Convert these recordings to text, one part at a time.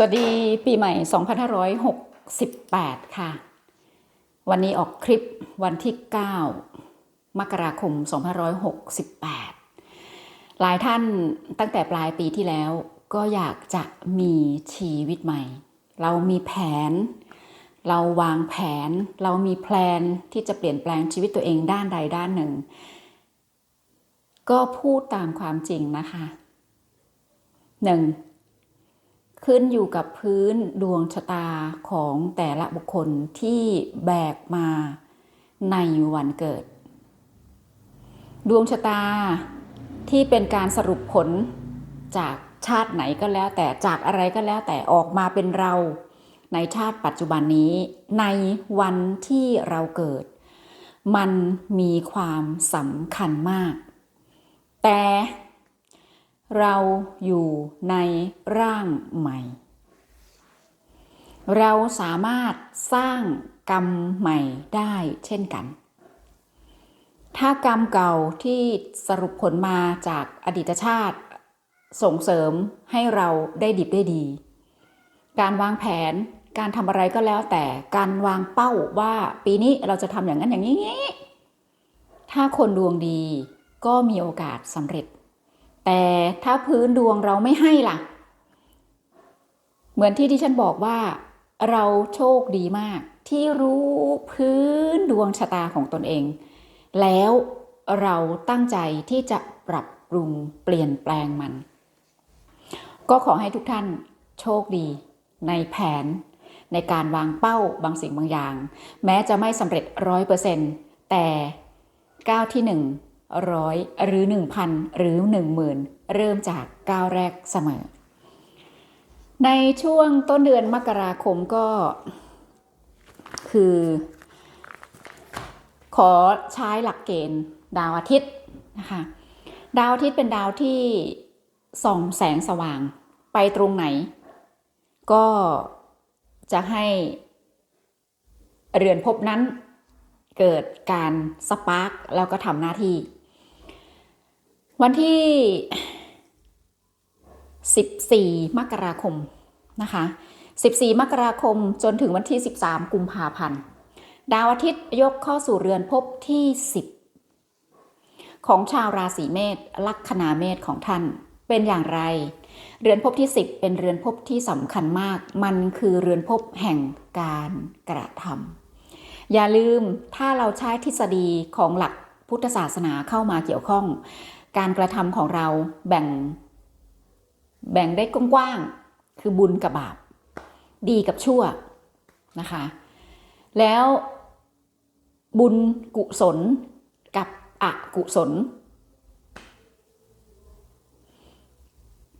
สวัสดีปีใหม่ 2568 ค่ะ วันนี้ออกคลิปวันที่ 9 มกราคม 2568 หลายท่านตั้งแต่ปลายปีที่แล้วก็อยากจะมีชีวิตใหม่ เรามีแผน เราวางแผน เรามีแพลนที่จะเปลี่ยนแปลงชีวิตตัวเองด้านใดด้านหนึ่ง ก็พูดตามความจริงนะคะหนึ่ง ขึ้นอยู่กับพื้นดวงชะตาของแต่ละบุคคลที่แบกมาในวันเกิด ดวงชะตาที่เป็นการสรุปผลจากชาติไหนก็แล้ว แต่จากอะไรก็แล้วแต่ออกมาเป็นเราในชาติปัจจุบันนี้ ในวันที่เราเกิด มันมีความสำคัญมาก แต่ เราอยู่ในร่างใหม่ เราสามารถสร้างกรรมใหม่ได้เช่นกัน ถ้ากรรมเก่าที่สรุปผลมาจากอดีตชาติส่งเสริมให้เราได้ดิบได้ดี การวางแผนการทำอะไรก็แล้วแต่การวางเป้าว่าปีนี้เราจะทำอย่างนั้นอย่างนี้ ถ้าคนดวงดีก็มีโอกาสสำเร็จ แต่ถ้าพื้นดวงเราไม่ให้ล่ะ เหมือนที่ที่ฉันบอกว่า เราโชคดีมาก ที่รู้พื้นดวงชะตาของตนเอง แล้วเราตั้งใจที่จะปรับปรุงเปลี่ยนแปลงมัน ก็ขอให้ทุกท่านโชคดีในแผนในการวางเป้าบางสิ่งบางอย่าง แม้จะไม่สำเร็จร้อยเปอร์เซ็นต์แต่ก้าวที่หนึ่ง ร้อยหรือหนึ่งพันหรือหนึ่งหมื่นเริ่มจากก้าวแรกเสมอ ในช่วงต้นเดือนมกราคมก็ คือ ขอใช้หลักเกณฑ์ดาวอาทิตย์นะคะดาวอาทิตย์เป็นดาวที่ส่องแสงสว่างไปตรงไหน ก็จะให้เรือนภพนั้นเกิดการสปาร์กแล้วก็ทำหน้าที่ วันที่ 14 มกราคมนะคะ 14 มกราคมจนถึงวันที่ 13 กุมภาพันธ์ ดาวอาทิตย์ยกเข้าสู่เรือนภพที่ 10 ของชาวราศีเมษลัคนาเมษของท่านเป็นอย่างไร เรือนภพที่ 10 เป็นเรือนภพที่สำคัญมาก มันคือเรือนภพแห่งการกระทำอย่าลืมถ้าเราใช้ทฤษฎีของหลักพุทธศาสนาเข้ามาเกี่ยวข้อง การกระทำของเราแบ่ง แบ่งได้กว้างๆคือบุญกับบาป ดีกับชั่วนะคะ แล้วบุญกุศลกับอกุศล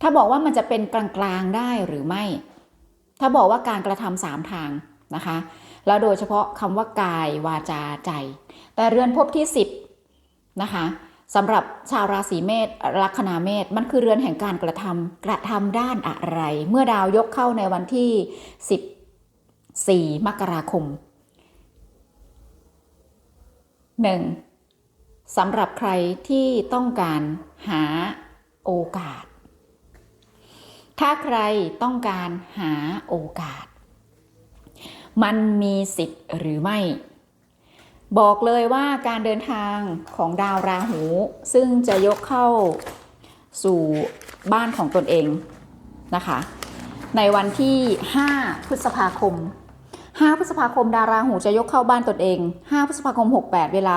ถ้าบอกว่ามันจะเป็นกลางๆได้หรือไม่ ถ้าบอกว่าการกระทำสามทางนะคะ แล้วโดยเฉพาะคำว่ากายวาจาใจ แต่เรือนภพที่ 10นะคะ สำหรับชาวราศีเมษลัคนาเมษมันคือเรือนแห่งการกระทำกระทำด้านอะไร เมื่อดาวยกเข้าในวันที่ 14 มกราคม 1. สำหรับใครที่ต้องการหาโอกาส ถ้าใครต้องการหาโอกาส มันมีสิทธิ์หรือไม่ บอกเลยว่าการเดินทางของดาวราหู ซึ่งจะยกเข้าสู่บ้านของตนเองนะคะ ในวันที่ 5 พฤษภาคม 5 พฤษภาคมดาราหูจะยกเข้าบ้านตนเอง 5 พฤษภาคม 68 เวลา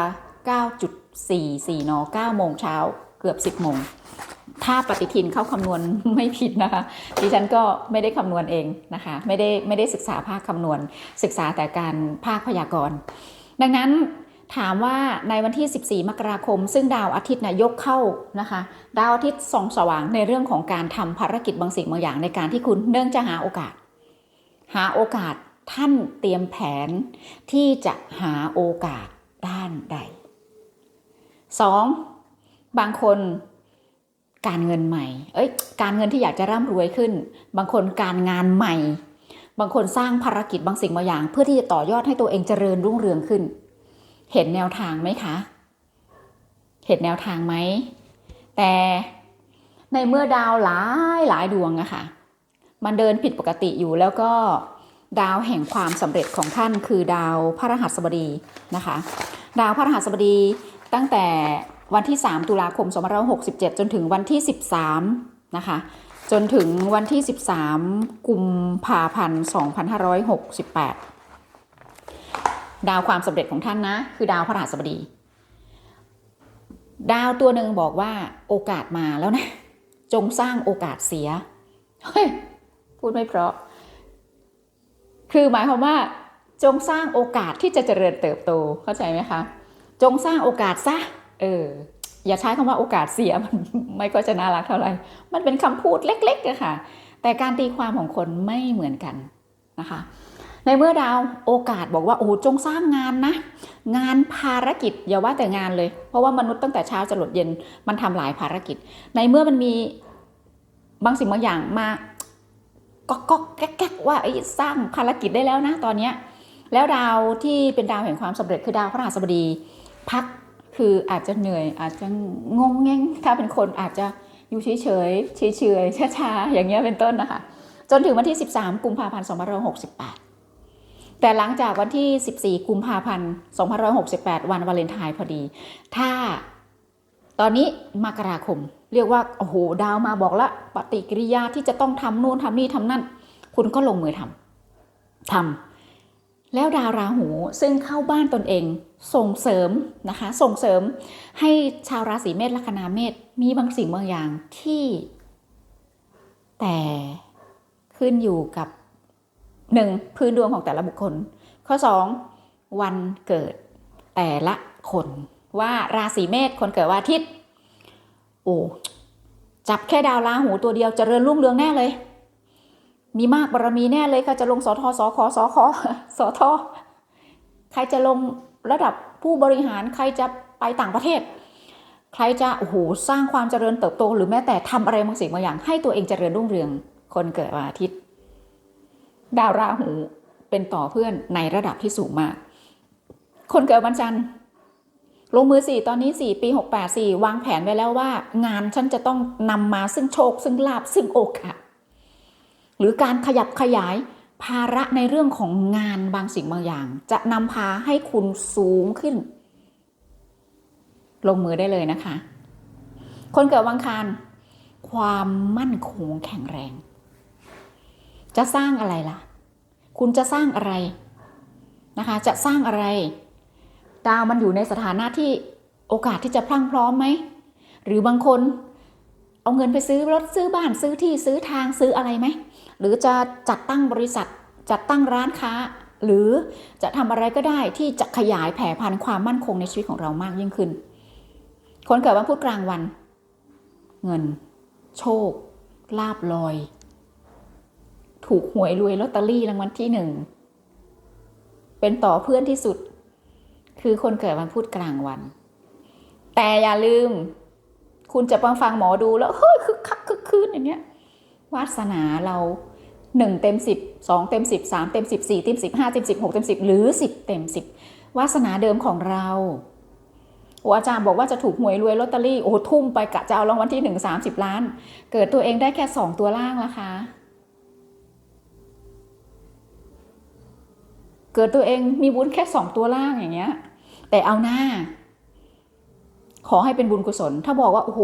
9.44น9โมงเช้าเกือบ 10โมงถ้าปฏิทินเข้าคำนวณไม่ผิดนะคะ ดิฉันก็ไม่ได้คำนวณเองนะคะ ไม่ได้ไม่ได้ศึกษาภาคคำนวณ ศึกษาแต่การภาคพยากรณ์ ดังนั้นถามว่าในวันที่ 14 มกราคม ซึ่งดาวอาทิตย์นะยกเข้านะคะ ดาวอาทิตย์ส่องสว่างในเรื่องของการทำภารกิจบางสิ่งบางอย่างในการที่คุณเนื่องจะหาโอกาส หาโอกาสท่านเตรียมแผนที่จะหาโอกาสด้านใด 2. บางคนการเงินใหม่ เอ้ย การเงินที่อยากจะร่ำรวยขึ้น บางคนการงานใหม่ บางคนสร้างภารกิจบางสิ่งบางอย่าง เพื่อที่จะต่อยอดให้ตัวเองเจริญรุ่งเรืองขึ้น เห็นแนวทางไหมคะ เห็นแนวทางไหม แต่ในเมื่อดาวหลายหลายดวงอะค่ะ มันเดินผิดปกติอยู่แล้วก็ดาวแห่งความสำเร็จของท่านคือดาวพระรหัสบดีนะคะ ดาวพระรหัสบดีตั้งแต่วันที่ 3 ตุลาคม 2567 จนถึงวันที่ 13 นะคะ จนถึงวันที่ 13 กุมภาพันธ์ 2568 ดาวความสำเร็จของท่านนะ คือดาวพระรหัสบดี ดาวตัวหนึ่งบอกว่าโอกาสมาแล้วนะ จงสร้างโอกาสเสีย เฮ้ย พูดไม่เพราะ คือหมายความว่า จงสร้างโอกาสที่จะเจริญเติบโตเข้าใจไหมคะ จงสร้างโอกาสซะ เออ อย่าใช้คำว่าโอกาสเสียมันไม่ก็จะน่ารักเท่าไหร่ มันเป็นคำพูดเล็กๆอะค่ะ แต่การตีความของคนไม่เหมือนกันนะคะ ในเมื่อดาวโอกาสบอกว่าโอ้จงสร้างงานนะ งานภารกิจอย่าว่าแต่งานเลย เพราะว่ามนุษย์ตั้งแต่เช้าจะหลดเย็นมันทำหลายภารกิจ ในเมื่อมันมีบางสิ่งบางอย่างมาก็ก็แก๊กแก๊กว่าไอ้สร้างภารกิจได้แล้วนะตอนเนี้ยแล้วดาวที่เป็นดาวแห่งความสำเร็จคือดาวพระราชบดีพัก คืออาจจะเหนื่อยอาจจะงงแงงถ้าเป็นคนอาจจะอยู่เฉยเฉยเฉยเฉยช้าช้าๆอย่างเงี้ยเป็นต้นนะคะ จนถึงวันที่ 13 กุมภาพันธ์2568 แต่หลังจากวันที่ 14 กุมภาพันธ์2568 วันวาเลนไทน์พอดี ถ้าตอนนี้มกราคม เรียกว่า โอ้โห ดาวมาบอกละปฏิกิริยาที่จะต้องทำนู่นทำนี่ทำนั่น คุณก็ลงมือทำทำ แล้วดาวราหูซึ่งเข้าบ้านตนเองส่งเสริมนะคะ ส่งเสริมให้ชาวราศีเมษลัคนาเมษมีบางสิ่งบางอย่างที่ แต่ขึ้นอยู่กับหนึ่งพื้นดวงของแต่ละบุคคล ข้อสองวันเกิดแต่ละคนว่าราศีเมษคนเกิดวันอาทิตย์โอ้จับแค่ดาวราหูตัวเดียวจเจริญรุ่งเรืองแน่เลย มีมากบารมีแน่เลยค่ะจะลงสอทสอคสอคสอทใครจะลงระดับผู้บริหารใครจะไปต่างประเทศ ใครจะโอ้โหสร้างความเจริญเติบโต หรือแม้แต่ทำอะไรบางสิ่งบางอย่าง ให้ตัวเองเจริญรุ่งเรืองคนเกิดวันอาทิตย์ ดาวราหูเป็นต่อเพื่อนในระดับที่สูงมาก คนเกิดวันจันทร์ลงมือสี่ตอนนี้สี่ปีหกแปดสี่วางแผนไว้แล้วว่า งานฉันจะต้องนำมาซึ่งโชคซึ่งลาบซึ่งโอกาส หรือการขยับขยายภาระในเรื่องของงานบางสิ่งบางอย่าง จะนำพาให้คุณสูงขึ้น ลงมือได้เลยนะคะ คนเกิดวังคารความมั่นคงแข็งแรง จะสร้างอะไรล่ะ คุณจะสร้างอะไรนะคะ จะสร้างอะไร ดาวมันอยู่ในสถานะที่โอกาสที่จะพลั่งพร้อมไหม หรือบางคนเอาเงินไปซื้อรถซื้อบ้านซื้อที่ซื้อทางซื้ออะไรไหม หรือจะจัดตั้งบริษัท จัดตั้งร้านค้า หรือจะทำอะไรก็ได้ที่จะขยายแผ่พันธุ์ความมั่นคงในชีวิตของเรามากยิ่งขึ้น คนเกิดวันพุธกลางวัน เงิน โชค ลาบลอย ถูกหวยรวยลอตเตอรี่รางวัลที่หนึ่งเป็นต่อเพื่อนที่สุด คือคนเกิดวันพุธกลางวัน แต่อย่าลืม คุณจะมาฟังหมอดูแล้วเฮ้ยคึกคักคึกคืนอย่างเงี้ยวาสนาเรา หนึ่งเต็มสิบสองเต็มสิบสามเต็มสิบสี่เต็มสิบห้าเต็มสิบหกเต็มสิบหรือสิบเต็มสิบวาสนาเดิมของเราโอ้อาจารย์บอกว่าจะถูกหวยรวยลอตเตอรี่โอ้ทุ่มไปกะจะเอารางวัลที่หนึ่งสามสิบล้าน เกิดตัวเองได้แค่สองตัวล่างละคะเกิดตัวเองมีบุญแค่สองตัวล่างอย่างเงี้ย แต่เอาหน้า ขอให้เป็นบุญกุศล ถ้าบอกว่าโอ้โห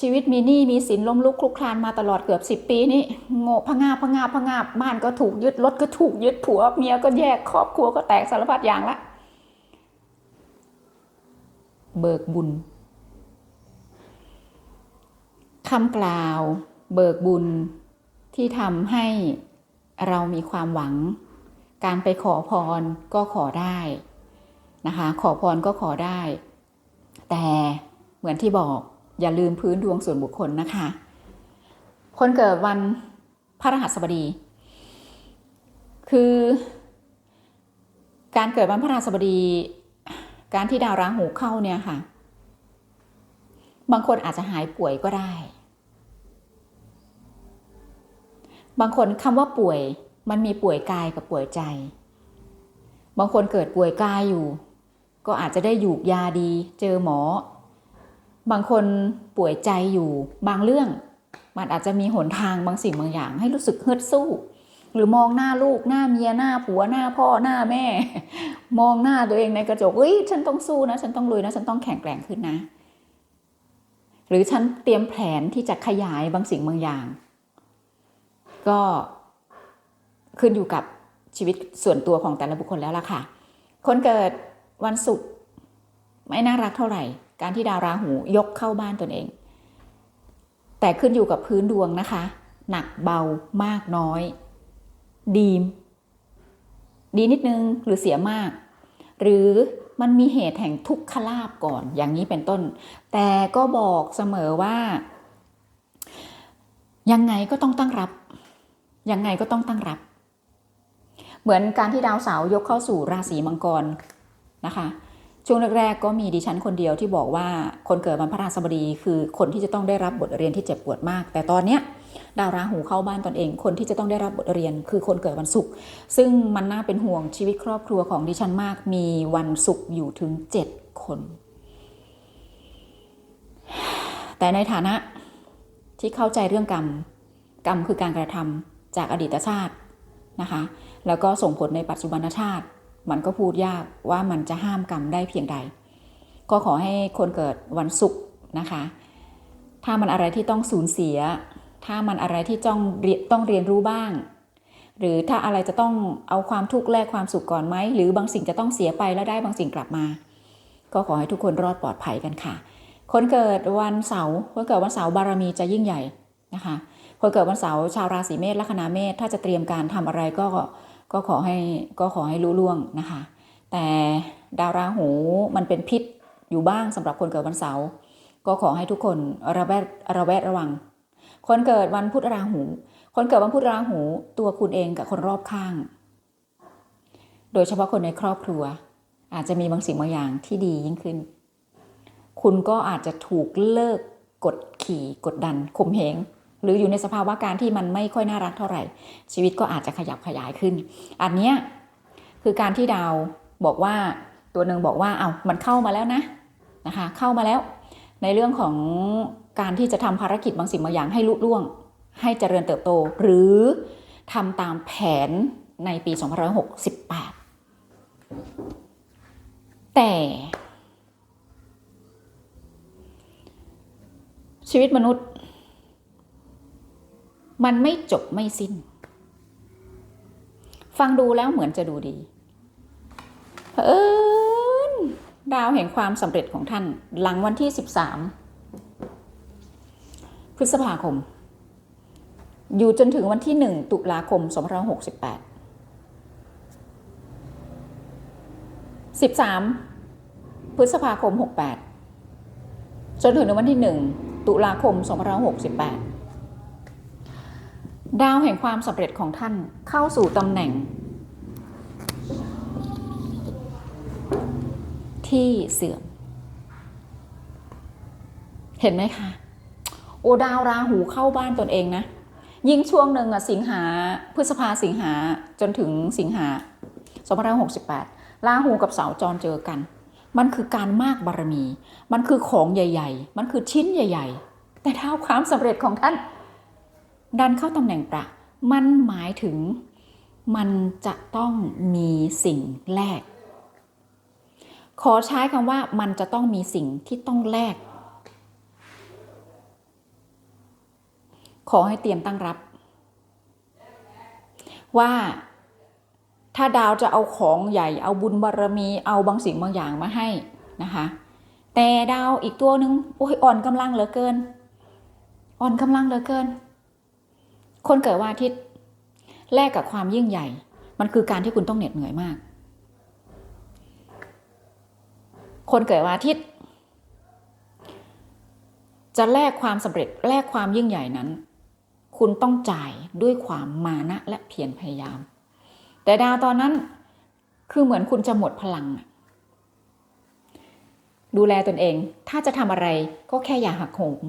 ชีวิตมีหนี้มีสินล้มลุกคลุกคลานมาตลอดเกือบสิบปีนี่โง่พะงาพะงาพะงาบ้านก็ถูกยึดรถก็ถูกยึดผัวเมียก็แยกครอบครัวก็แตกสารพัดอย่างละ เบิกบุญคำกล่าว เบิกบุญที่ทำให้เรามีความหวัง การไปขอพรก็ขอได้นะคะ ขอพรก็ขอได้ แต่เหมือนที่บอก อย่าลืมพื้นดวงส่วนบุคคลนะคะ คนเกิดวันพระรหัสบดี คือการเกิดวันพระรหัสบดี การที่ดาวราหูเข้าเนี่ยค่ะ บางคนอาจจะหายป่วยก็ได้ บางคนคำว่าป่วยมันมีป่วยกายกับป่วยใจ บางคนเกิดป่วยกายอยู่ ก็อาจจะได้หยูกยาดี เจอหมอ บางคนป่วยใจอยู่บางเรื่อง มันอาจจะมีหนทางบางสิ่งบางอย่าง ให้รู้สึกฮึดสู้ หรือมองหน้าลูกหน้าเมียหน้าผัวหน้าพ่อหน้าแม่ มองหน้าตัวเองในกระจกเฮ้ยฉันต้องสู้นะ ฉันต้องลุยนะ ฉันต้องแข็งแกร่งขึ้นนะ หรือฉันเตรียมแผนที่จะขยายบางสิ่งบางอย่าง ก็ขึ้นอยู่กับชีวิตส่วนตัวของแต่ละบุคคลแล้วล่ะค่ะ คนเกิดวันศุกร์ไม่น่ารักเท่าไหร่ การที่ดาวราหูยกเข้าบ้านตนเอง แต่ขึ้นอยู่กับพื้นดวงนะคะ หนักเบามากน้อย ดีมดีนิดนึงหรือเสียมาก หรือมันมีเหตุแห่งทุกขลาบก่อนอย่างนี้เป็นต้น แต่ก็บอกเสมอว่า ยังไงก็ต้องตั้งรับ ยังไงก็ต้องตั้งรับ เหมือนการที่ดาวเสาร์ยกเข้าสู่ราศีมังกรนะคะ ช่วงแรกๆก็มีดิฉันคนเดียวที่บอกว่าคนเกิดวันพระราชบดีคือคนที่จะต้องได้รับบทเรียนที่เจ็บปวดมาก แต่ตอนเนี้ยดาวราหูเข้าบ้านตนเอง คนที่จะต้องได้รับบทเรียนคือคนเกิดวันศุกร์ซึ่งมันน่าเป็นห่วงชีวิตครอบครัวของดิฉันมากมีวันศุกร์อยู่ถึงเจ็ดคน แต่ในฐานะที่เข้าใจเรื่องกรรม กรรมคือการกระทำจากอดีตชาตินะคะ แล้วก็ส่งผลในปัจจุบันชาติ มันก็พูดยากว่ามันจะห้ามกรรมได้เพียงใด ก็ขอให้คนเกิดวันศุกร์นะคะ ถ้ามันอะไรที่ต้องสูญเสีย ถ้ามันอะไรที่ต้องต้องเรียนรู้บ้าง หรือถ้าอะไรจะต้องเอาความทุกข์แลกความสุขก่อนไหม หรือบางสิ่งจะต้องเสียไปแล้วได้บางสิ่งกลับมา ก็ขอให้ทุกคนรอดปลอดภัยกันค่ะ คนเกิดวันเสาร์คนเกิดวันเสาร์บารมีจะยิ่งใหญ่นะคะคนเกิดวันเสาร์ชาวราศีเมษลัคนาเมษถ้าจะเตรียมการทำอะไรก็ ก็ขอให้ก็ขอให้รู้ล่วงนะคะ แต่ดาวราหูมันเป็นพิษอยู่บ้างสำหรับคนเกิดวันเสาร์ก็ขอให้ทุกคนระแวดระแวดระวัง คนเกิดวันพุธราหู คนเกิดวันพุธราหู ตัวคุณเองกับคนรอบข้าง โดยเฉพาะคนในครอบครัว อาจจะมีบางสิ่งบางอย่างที่ดียิ่งขึ้น คุณก็อาจจะถูกเลิกกดขี่กดดันข่มเหง หรืออยู่ในสภาวะการที่มันไม่ค่อยน่ารักเท่าไหร่ ชีวิตก็อาจจะขยับขยายขึ้น อันเนี้ยคือการที่ดาวบอกว่าตัวหนึ่งบอกว่าเอามันเข้ามาแล้วนะนะคะเข้ามาแล้ว ในเรื่องของการที่จะทำภารกิจบางสิ่งบางอย่างให้ลุล่วง ให้เจริญเติบโต หรือทำตามแผนในปี2568 แต่ชีวิตมนุษย์ มันไม่จบไม่สิ้น ฟังดูแล้วเหมือนจะดูดีเผอิญดาวแห่งความสำเร็จของท่าน หลังวันที่ 13 พฤษภาคม อยู่จนถึงวันที่ 1 ตุลาคม 2568 13 พฤษภาคม 68 จนถึงวันที่ 1 ตุลาคม 2568 ดาวแห่งความสำเร็จของท่านเข้าสู่ตำแหน่ง ที่เสื่อม เห็นไหมคะ โอดาวราหูเข้าบ้านตนเองนะ ยิ่งช่วงหนึ่งอะสิงหาพฤษภาสิงหาจนถึงสิงหา2568ราหูกับเสาจรเจอกัน มันคือการมากบารมี มันคือของใหญ่ ๆ มันคือชิ้นใหญ่ ๆ แต่ถ้าความสำเร็จของท่าน ดันเข้าตำแหน่งประ มันหมายถึงมันจะต้องมีสิ่งแลก ขอใช้คำว่ามันจะต้องมีสิ่งที่ต้องแลก ขอให้เตรียมตั้งรับ ว่าถ้าดาวจะเอาของใหญ่ เอาบุญบารรมี เอาบางสิ่งบางอย่างมาให้นะคะ แต่ดาวอีกตัวหนึ่งโอ้ยอ่อนกำลังเหลือเกิน อ่อนกำลังเหลือเกิน คนเกิดวันอาทิตย์แลกกับความยิ่งใหญ่ มันคือการที่คุณต้องเหน็ดเหนื่อยมาก คนเกิดวันอาทิตย์ จะแลกความสำเร็จแลกความยิ่งใหญ่นั้น คุณต้องจ่ายด้วยความมานะและเพียรพยายาม แต่ดาวตอนนั้นคือเหมือนคุณจะหมดพลัง ดูแลตนเองถ้าจะทำอะไรก็แค่อย่าหักโหม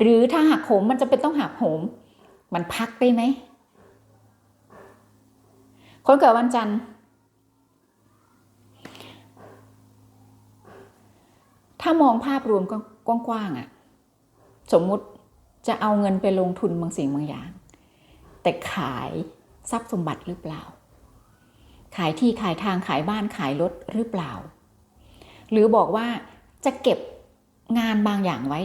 หรือถ้าหักโหมมันจะเป็นต้องหักโหม มันพักได้ไหมคนเกิดวันจันทร์ ถ้ามองภาพรวมกว้างๆอะสมมุติจะเอาเงินไปลงทุนบางสิ่งบางอย่าง แต่ขายทรัพย์สมบัติหรือเปล่า ขายที่ขายทางขายบ้านขายรถหรือเปล่า หรือบอกว่าจะเก็บงานบางอย่างไว้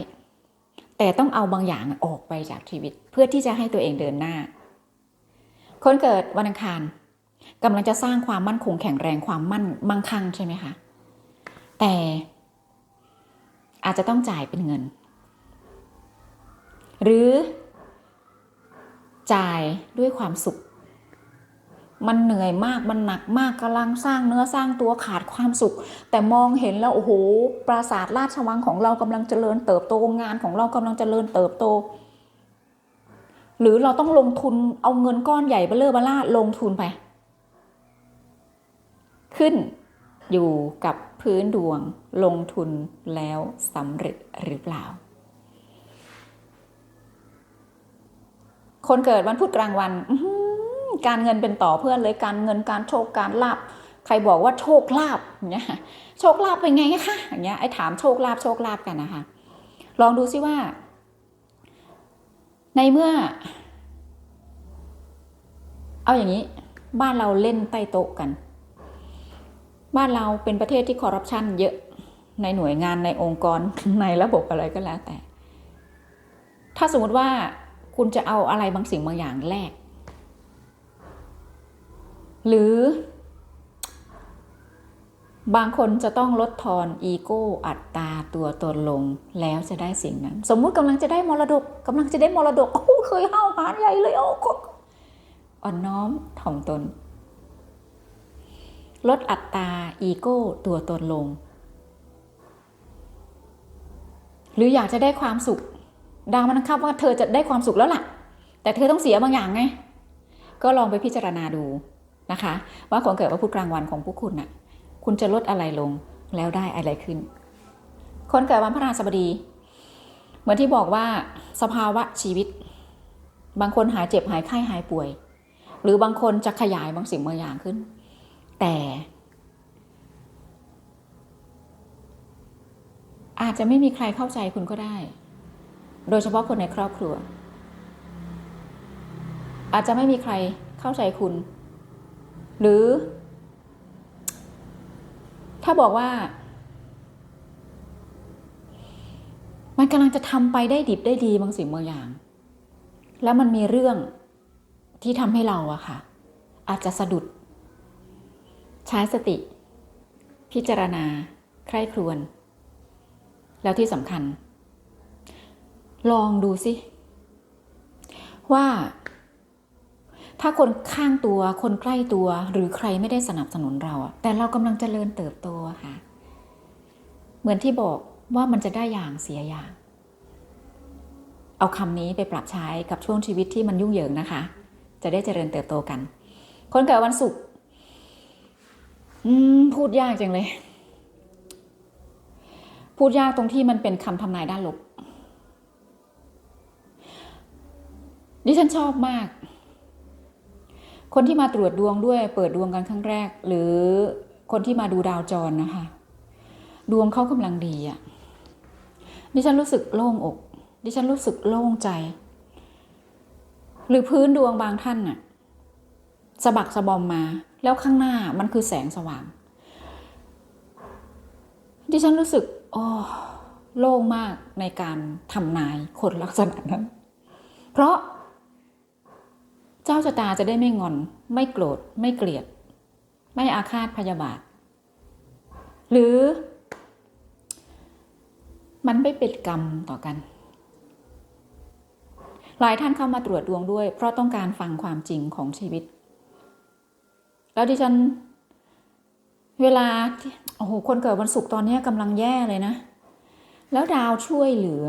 แต่ต้องเอาบางอย่างออกไปจากชีวิต เพื่อที่จะให้ตัวเองเดินหน้า คนเกิดวันอังคารกำลังจะสร้างความมั่นคงแข็งแรงความมั่นมั่งคั่งใช่ไหมคะ แต่อาจจะต้องจ่ายเป็นเงิน หรือจ่ายด้วยความสุข มันเหนื่อยมากมันหนักมากกำลังสร้างเนื้อสร้างตัวขาดความสุข แต่มองเห็นแล้วโอ้โหปราสาทราชวังของเรากำลังเจริญเติบโตงานของเรากำลังเจริญเติบโต หรือเราต้องลงทุนเอาเงินก้อนใหญ่เบลเลอร์บล่าลงทุนไป ขึ้นอยู่กับพื้นดวงลงทุนแล้วสำเร็จหรือเปล่าคนเกิดวันพุธกลางวัน การเงินเป็นต่อเพื่อนเลยการเงินการโชคการลาบใครบอกว่าโชคลาบเงี้ยโชคลาบเป็นไงคะอย่างเงี้ยไอ้ถามโชคลาบโชคลาบกันนะคะ ลองดูซิว่า ในเมื่อ เอาอย่างนี้ บ้านเราเล่นใต้โต๊ะกัน บ้านเราเป็นประเทศที่คอร์รัปชันเยอะในหน่วยงานในองค์กรในระบบอะไรก็แล้วแต่ ถ้าสมมติว่าคุณจะเอาอะไรบางสิ่งบางอย่างแลก หรือบางคนจะต้องลดทอนอีโก้อัตตาตัวตนลงแล้วจะได้สิ่งนั้น สมมุติกำลังจะได้มรดกกำลังจะได้มรดกโอ้เคยห้าวหาญใหญ่เลยโอ้อ่อนน้อมถ่อมตน ลดอัตตาอีโก้ตัวตนลง หรืออยากจะได้ความสุข ดาวมันคับว่าเธอจะได้ความสุขแล้วล่ะ แต่เธอต้องเสียบางอย่างไง ก็ลองไปพิจารณาดู นะคะ ว่าคนเกิดว่าพุธกลางวันของพวกคุณน่ะคุณจะลดอะไรลงแล้วได้อะไรขึ้น คนเกิดวันพระราชบดี เหมือนที่บอกว่าสภาวะชีวิต บางคนหายเจ็บหายไข้หายป่วย หรือบางคนจะขยายบางสิ่งบางอย่างขึ้น แต่อาจจะไม่มีใครเข้าใจคุณก็ได้ โดยเฉพาะคนในครอบครัว อาจจะไม่มีใครเข้าใจคุณ หรือ ถ้าบอกว่า มันกำลังจะทำไปได้ดิบได้ดีบางสิ่งบางอย่าง แล้วมันมีเรื่องที่ทำให้เราอะค่ะ อาจจะสะดุด ใช้สติ พิจารณา ใคร่ครวญแล้วที่สำคัญ ลองดูสิว่า ถ้าคนข้างตัว คนใกล้ตัว หรือใครไม่ได้สนับสนุนเรา แต่เรากำลังเจริญเติบโตค่ะ เหมือนที่บอกว่ามันจะได้อย่างเสียอย่าง เอาคำนี้ไปปรับใช้กับช่วงชีวิตที่มันยุ่งเหยิงนะคะ จะได้เจริญเติบโตกัน คนเกิดวันศุกร์พูดยากจังเลย พูดยากตรงที่มันเป็นคำทำนายด้านลบดิฉันชอบมาก คนที่มาตรวจดวงด้วยเปิดดวงกันครั้งแรก หรือคนที่มาดูดาวจรนะคะ ดวงเขากำลังดีอะดิฉันรู้สึกโล่งอก ดิฉันรู้สึกโล่งใจ หรือพื้นดวงบางท่านน่ะสะบักสะบอมมา แล้วข้างหน้ามันคือแสงสว่าง ดิฉันรู้สึกโอ้โล่งมากในการทำนายคนลักษณะนั้น เพราะ เจ้าชะตาจะได้ไม่งอน ไม่โกรธ ไม่เกลียด ไม่อาฆาตพยาบาท หรือ มันไม่เป็นกรรมต่อกัน หลายท่านเข้ามาตรวจดวงด้วย เพราะต้องการฟังความจริงของชีวิต แล้วดิฉัน เวลาโอ้โหคนเกิดวันศุกร์ตอนนี้กำลังแย่เลยนะ แล้วดาวช่วยเหลือ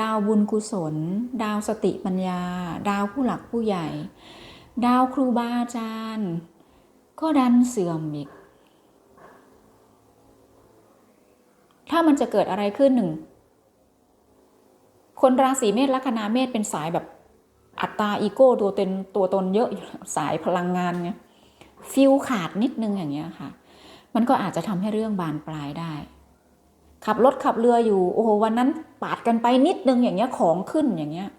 ดาวบุญกุศล ดาวสติปัญญา ดาวผู้หลักผู้ใหญ่ ดาวครูบาอาจารย์ ก็ดันเสื่อมอีก ถ้ามันจะเกิดอะไรขึ้นหนึ่ง คนราศีเมษลัคนาเมษเป็นสายแบบอัตตาอีโก้ตัวเต็นตัวตนเยอะอยู่สายพลังงานไงฟิลขาดนิดนึงอย่างเงี้ยค่ะ มันก็อาจจะทำให้เรื่องบานปลายได้ ขับรถขับเรืออยู่ โอ้โหวันนั้นปาดกันไปนิดนึงอย่างเงี้ยของขึ้นอย่างเงี้ย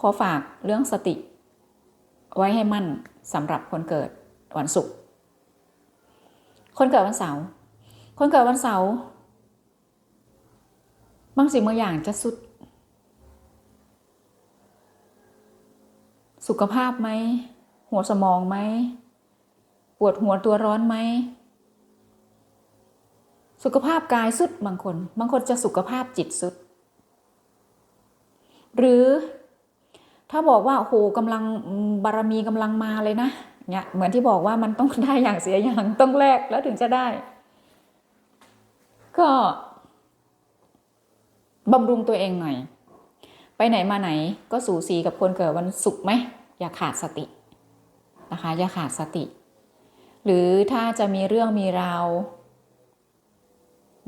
ขอฝากเรื่องสติ ไว้ให้มั่นสำหรับคนเกิดวันศุกร์คนเกิดวันเสาร์คนเกิดวันเสาร์บางสิ่งบางอย่างจะสุด สุขภาพไหม หัวสมองไหม ปวดหัวตัวร้อนไหม สุขภาพกายสุดบางคน บางคนจะสุขภาพจิตสุด หรือถ้าบอกว่าโอ้โหกำลังบารมีกำลังมาเลยนะเนี่ยเหมือนที่บอกว่ามันต้องได้อย่างเสียอย่างต้องแลกแล้วถึงจะได้ ก็บำรุงตัวเองหน่อย ไปไหนมาไหนก็สูสีกับคนเกิดวันศุกร์ไหมอย่าขาดสตินะคะอย่าขาดสติ หรือถ้าจะมีเรื่องมีราว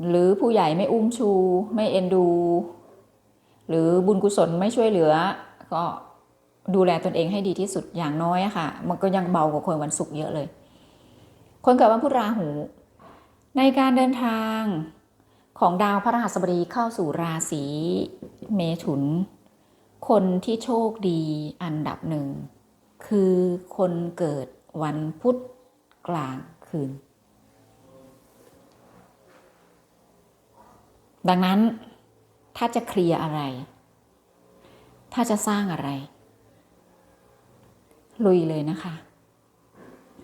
หรือผู้ใหญ่ไม่อุ้มชู ไม่เอ็นดู หรือบุญกุศลไม่ช่วยเหลือ ก็ดูแลตนเองให้ดีที่สุดอย่างน้อยค่ะ มันก็ยังเบากว่าคนวันศุกร์เยอะเลย คนเกิดวันพุธราหู ในการเดินทางของดาวพระรหัสบดีเข้าสู่ราศีเมถุน คนที่โชคดีอันดับหนึ่ง คือคนเกิดวันพุธกลางคืน ดังนั้นถ้าจะเคลียร์อะไร ถ้าจะสร้างอะไร ลุยเลยนะคะ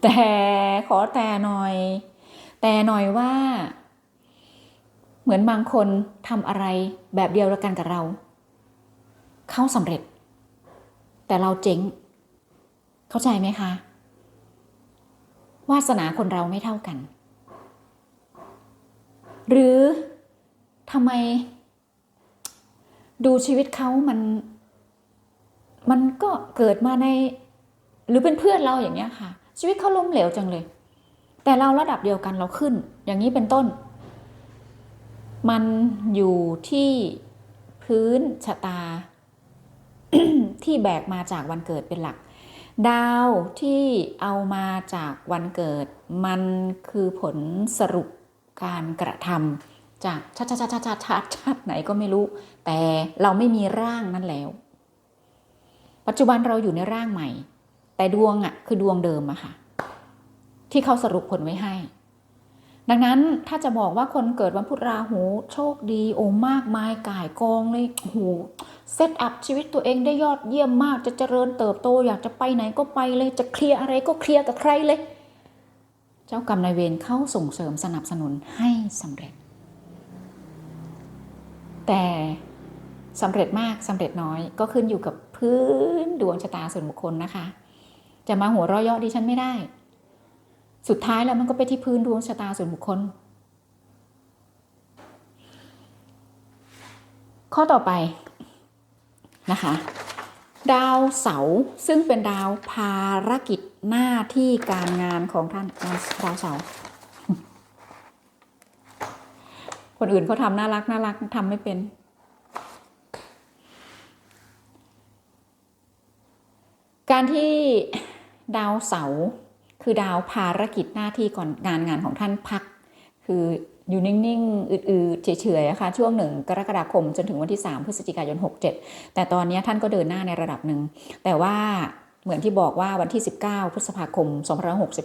แต่ขอแต่หน่อย แต่หน่อยว่า เหมือนบางคนทำอะไรแบบเดียวกันกับเรา เข้าสำเร็จ แต่เราเจ๊ง เข้าใจไหมคะวาสนาคนเราไม่เท่ากัน หรือ ทำไม ดูชีวิตเขามัน มันก็เกิดมาใน หรือเป็นเพื่อนเราอย่างเงี้ยค่ะ ชีวิตเขาล้มเหลวจังเลย แต่เราระดับเดียวกันเราขึ้น อย่างนี้เป็นต้น มันอยู่ที่พื้นชะตา ที่แบกมาจากวันเกิดเป็นหลัก ดาวที่เอามาจากวันเกิด มันคือผลสรุปการกระทำ จากชาติชาติชาติชาติชาติชาติไหนก็ไม่รู้ แต่เราไม่มีร่างนั้นแล้ว ปัจจุบันเราอยู่ในร่างใหม่ แต่ดวงอะ่ะคือดวงเดิมอะค่ะ ที่เขาสรุปผลไว้ให้ ดังนั้นถ้าจะบอกว่าคนเกิดวันพุธราหูโชคดีโอ้มากมายก่ายกองเลยโอ้โหเซตอัพชีวิตตัวเองได้ยอดเยี่ยมมากจะเจริญเติบโต อยากจะไปไหนก็ไปเลย จะเคลียร์อะไรก็เคลียร์กับใครเลย เจ้ากรรมนายเวรเข้าส่งเสริมสนับสนุนให้สำเร็จ แต่สำเร็จมากสำเร็จน้อยก็ขึ้นอยู่กับพื้นดวงชะตาส่วนบุคคลนะคะ จะมาหัวเราะเยาะดิฉันไม่ได้ สุดท้ายแล้วมันก็ไปที่พื้นดวงชะตาส่วนบุคคล ข้อต่อไปนะคะ ดาวเสาร์ซึ่งเป็นดาวภารกิจหน้าที่การงานของท่านดาวเสาร์ คนอื่นเขาทำน่ารักน่ารักทำไม่เป็น การที่ดาวเสาร์คือดาวภารกิจหน้าที่ก่อนงานงานของท่านพัก คืออยู่นิ่งๆ อืดๆ เฉยๆอะคะช่วงหนึ่งกรกฎาคมจนถึงวันที่ 3 พฤศจิกายน 67 แต่ตอนนี้ท่านก็เดินหน้าในระดับหนึ่ง แต่ว่าเหมือนที่บอกว่าวันที่ 19 พฤษภาคม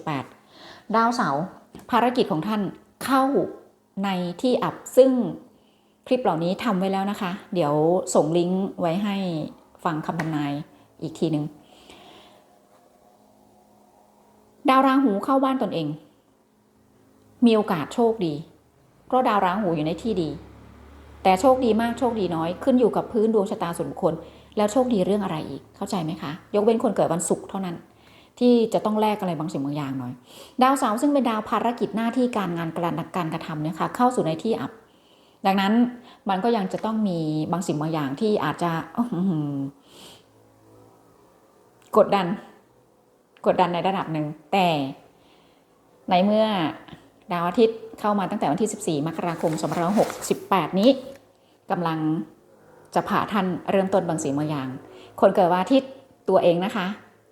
2568 ดาวเสาร์ภารกิจของท่านเข้า ในที่อับซึ่งคลิปเหล่านี้ทำไว้แล้วนะคะ เดี๋ยวส่งลิงก์ไว้ให้ฟังคำทำนายอีกทีหนึ่งดาวราหูเข้าบ้านตนเอง มีโอกาสโชคดี เพราะดาวราหูอยู่ในที่ดี แต่โชคดีมากโชคดีน้อย ขึ้นอยู่กับพื้นดวงชะตาส่วนบุคคล แล้วโชคดีเรื่องอะไรอีกเข้าใจไหมคะ ยกเว้นคนเกิดวันศุกร์เท่านั้น ที่จะต้องแลกอะไรบางสิ่งบางอย่างหน่อย ดาวเสาร์ซึ่งเป็นดาวภารกิจหน้าที่การงานการการกระทำเนี่ยค่ะเข้าสู่ในที่อับ ดังนั้นมันก็ยังจะต้องมีบางสิ่งบางอย่างที่อาจจะกดดัน กดดันในระดับหนึ่ง แต่ในเมื่อดาวอาทิตย์เข้ามาตั้งแต่วันที่ 14 มกราคม 2568 นี้กำลังจะผ่าท่านเริ่มต้นบางสิ่งบางอย่าง คนเกิดวันอาทิตย์ตัวเองนะคะ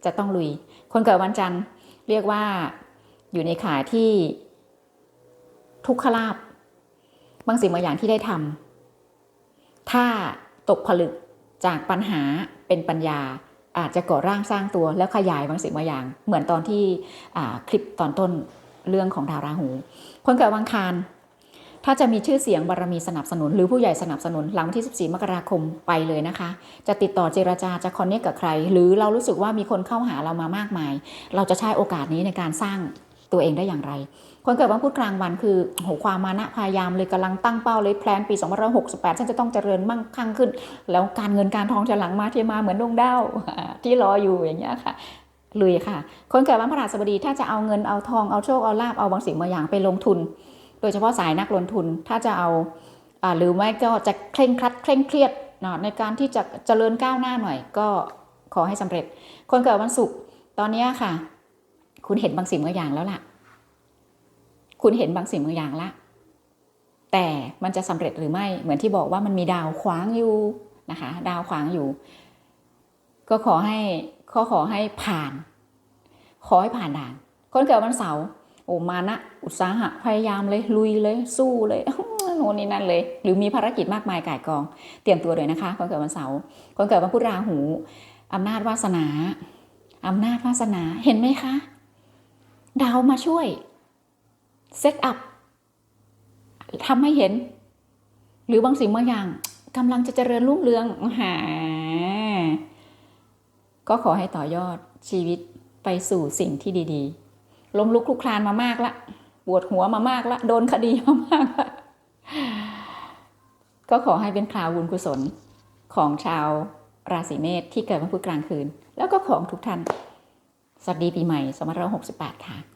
จะต้องลุย คนเกิดวันจันทร์เรียกว่าอยู่ในขาที่ทุกขลาบบางสิ่งบางอย่างที่ได้ทำถ้าตกผลึกจากปัญหาเป็นปัญญาอาจจะก่อร่างสร้างตัวแล้วขยายบางสิ่งบางอย่าง เหมือนตอนที่คลิปตอนต้นเรื่องของดาวราหู คนเกิดวันอังคาร ถ้าจะมีชื่อเสียงบารมีสนับสนุน หรือผู้ใหญ่สนับสนุนหลังวันที่ 14 มกราคมไปเลยนะคะ จะติดต่อเจรจาจะคอนเนคกับใคร หรือเรารู้สึกว่ามีคนเข้าหาเรามามากมาย เราจะใช้โอกาสนี้ในการสร้างตัวเองได้อย่างไร คนเกิดวันพุธกลางวันคือโหความมานะพยายามเลยกำลังตั้งเป้าเลยแพลนปี2568 ฉันจะต้องเจริญมั่งคั่งขึ้น แล้วการเงินการทองจะหลังมาเทมาเหมือนดวงดาวที่รออยู่อย่างเงี้ยค่ะลุยค่ะ คนเกิดวันพฤหัสบดีถ้าจะเอาเงินเอาทองเอาโชคเอาลาบเอาบางสิ่งบางอย่างไปลงทุน โดยเฉพาะสายนักลงทุนถ้าจะเอาอหรือไม่ก็จะเคร่งครัดเคร่งเครียดนะในการที่จะเจริญก้าวหน้าหน่อย ก็ขอให้สำเร็จ คนเกิดวันศุกร์ตอนนี้ค่ะ คุณเห็นบางสิ่งบางอย่างแล้วล่ะ คุณเห็นบางสิ่งบางอย่างละแต่มันจะสำเร็จหรือไม่เหมือนที่บอกว่ามันมีดาวขวางอยู่นะคะ ดาวขวางอยู่ ก็ขอให้ขอขอให้ผ่าน ขอให้ผ่านด่านคนเกิดวันเสาร์ โอ้มานะอุตสาหะพยายามเลยลุยเลยสู้เลยโน่นนี่นั่นเลย หรือมีภารกิจมากมายก่ายกอง เตรียมตัวเลยนะคะคนเกิดวันเสาร์คนเกิดวันพุธราหูอำนาจวาสนาอำนาจวาสนาเห็นไหมคะ ดาวมาช่วยเซตอัพทำให้เห็น หรือบางสิ่งบางอย่างกำลังจะเจริญรุ่งเรืองหาก็ขอให้ต่อยอดชีวิตไปสู่สิ่งที่ดี ๆ ล้มลุกคลุกคลานมามากละ ปวดหัวมามากละ โดนคดีมามากละ ก็ขอให้เป็นคราวบุญกุศลของชาวราศีเมษที่เกิดวันพุธกลางคืน แล้วก็ของทุกท่าน สวัสดีปีใหม่ 2568 ค่ะ